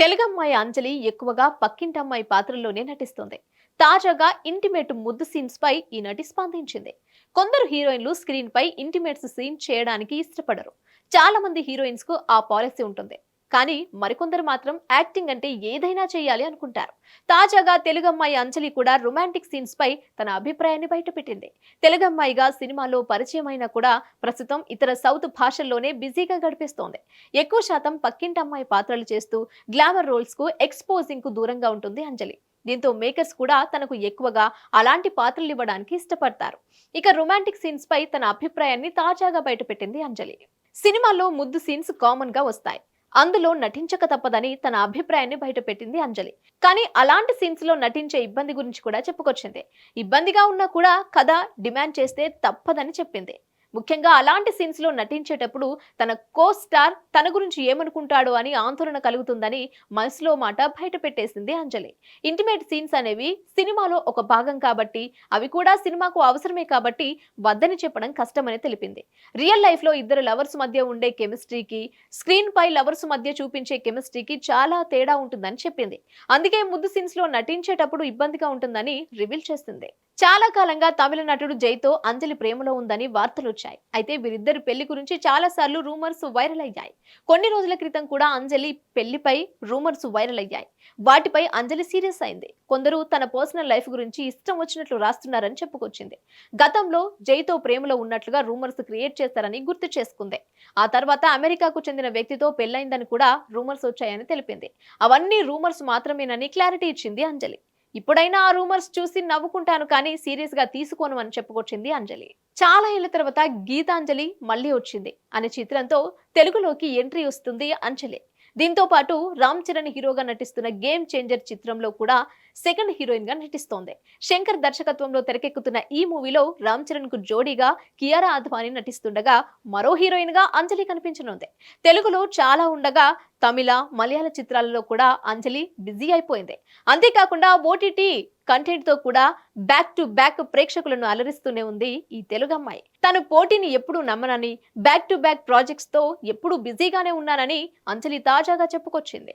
తెలుగమ్మాయి అంజలి ఎక్కువగా పక్కింటమ్మాయి పాత్రల్లోనే నటిస్తుంది. తాజాగా ఇంటిమేట్ ముద్దు సీన్స్ పై ఈ నటి స్పందించింది. కొందరు హీరోయిన్లు స్క్రీన్ పై ఇంటిమేట్స్ సీన్ చేయడానికి ఇష్టపడరు. చాలా మంది హీరోయిన్స్కు ఆ పాలసీ ఉంటుంది. కానీ మరికొందరు మాత్రం యాక్టింగ్ అంటే ఏదైనా చేయాలి అనుకుంటారు. తాజాగా తెలుగమ్మాయి అంజలి కూడా రొమాంటిక్ సీన్స్ పై తన అభిప్రాయాన్ని బయటపెట్టింది. తెలుగమ్మాయిగా సినిమాలో పరిచయమైనా కూడా ప్రస్తుతం ఇతర సౌత్ భాషల్లోనే బిజీగా గడిపిస్తోంది. ఎక్కువ శాతం పక్కింటమ్మాయి పాత్రలు చేస్తూ గ్లామర్ రోల్స్కు ఎక్స్పోజింగ్కు దూరంగా ఉంటుంది అంజలి. దీంతో మేకర్స్ కూడా తనకు ఎక్కువగా అలాంటి పాత్రలు ఇవ్వడానికి ఇష్టపడతారు. ఇక రొమాంటిక్ సీన్స్ పై తన అభిప్రాయాన్ని తాజాగా బయటపెట్టింది అంజలి. సినిమాలో ముద్దు సీన్స్ కామన్గా వస్తాయి. అందులో నటించక తప్పదని తన అభిప్రాయాన్ని బయటపెట్టింది అంజలి. కానీ అలాంటి సీన్స్లో నటించే ఇబ్బంది గురించి కూడా చెప్పుకొచ్చింది. ఇబ్బందిగా ఉన్నా కూడా కథ డిమాండ్ చేస్తే తప్పదని చెప్పింది. ముఖ్యంగా అలాంటి సీన్స్లో నటించేటప్పుడు తన కో స్టార్ తన గురించి ఏమనుకుంటాడో అని ఆందోళన కలుగుతుందని మనసులో మాట బయట పెట్టేసింది అంజలి. ఇంటిమేట్ సీన్స్ అనేవి సినిమాలో ఒక భాగం కాబట్టి అవి కూడా సినిమాకు అవసరమే కాబట్టి వద్దని చెప్పడం కష్టమని తెలిపింది. రియల్ లైఫ్లో ఇద్దరు లవర్స్ మధ్య ఉండే కెమిస్ట్రీకి స్క్రీన్ పై లవర్స్ మధ్య చూపించే కెమిస్ట్రీకి చాలా తేడా ఉంటుందని చెప్పింది. అందుకే ముద్దు సీన్స్లో నటించేటప్పుడు ఇబ్బందిగా ఉంటుందని రివీల్ చేసింది. చాలా కాలంగా తమిళ నటుడు జైతో అంజలి ప్రేమలో ఉందని వార్తలు వచ్చాయి. అయితే వీరిద్దరి పెళ్ళి గురించి చాలా సార్లు రూమర్స్ వైరల్ అయ్యాయి. కొన్ని రోజుల క్రితం కూడా అంజలి పెళ్ళిపై రూమర్స్ వైరల్ అయ్యాయి. వాటిపై అంజలి సీరియస్ అయింది. కొందరు తన పర్సనల్ లైఫ్ గురించి ఇష్టం వచ్చినట్లు రాస్తున్నారని చెప్పుకొచ్చింది. గతంలో జైతో ప్రేమలో ఉన్నట్లుగా రూమర్స్ క్రియేట్ చేస్తారని గుర్తు చేసుకుంది. ఆ తర్వాత అమెరికాకు చెందిన వ్యక్తితో పెళ్ళైందని కూడా రూమర్స్ వచ్చాయని తెలిపింది. అవన్నీ రూమర్స్ మాత్రమేనని క్లారిటీ ఇచ్చింది అంజలి. ఇప్పుడైనా ఆ రూమర్స్ చూసి నవ్వుకుంటాను కానీ సీరియస్గా తీసుకోను అని చెప్పుకొచ్చింది అంజలి. చాలా ఏళ్ళ తర్వాత గీతాంజలి మళ్ళీ వచ్చింది అనే చిత్రంతో తెలుగులోకి ఎంట్రీ వస్తుంది అంజలి. దీంతో పాటు రామ్ చరణ్ హీరోగా నటిస్తున్న గేమ్ చేంజర్ చిత్రంలో కూడా సెకండ్ హీరోయిన్గా నటిస్తోంది. శంకర్ దర్శకత్వంలో తెరకెక్కుతున్న ఈ మూవీలో రామ్ చరణ్కు జోడీగా కియారా అద్వానీ నటిస్తుండగా మరో హీరోయిన్గా అంజలి కనిపించనుంది. తెలుగులో చాలా ఉండగా తమిళ మలయాళ చిత్రాలలో కూడా అంజలి బిజీ అయిపోయింది. అంతేకాకుండా ఓటీటీ కంటెంట్తో కూడా బ్యాక్ టు బ్యాక్ ప్రేక్షకులను అలరిస్తూనే ఉంది ఈ తెలుగు అమ్మాయి. తను పోటీని ఎప్పుడూ నమ్మనని బ్యాక్ టు బ్యాక్ ప్రాజెక్ట్స్తో ఎప్పుడూ బిజీగానే ఉన్నానని అంజలి తాజాగా చెప్పుకొచ్చింది.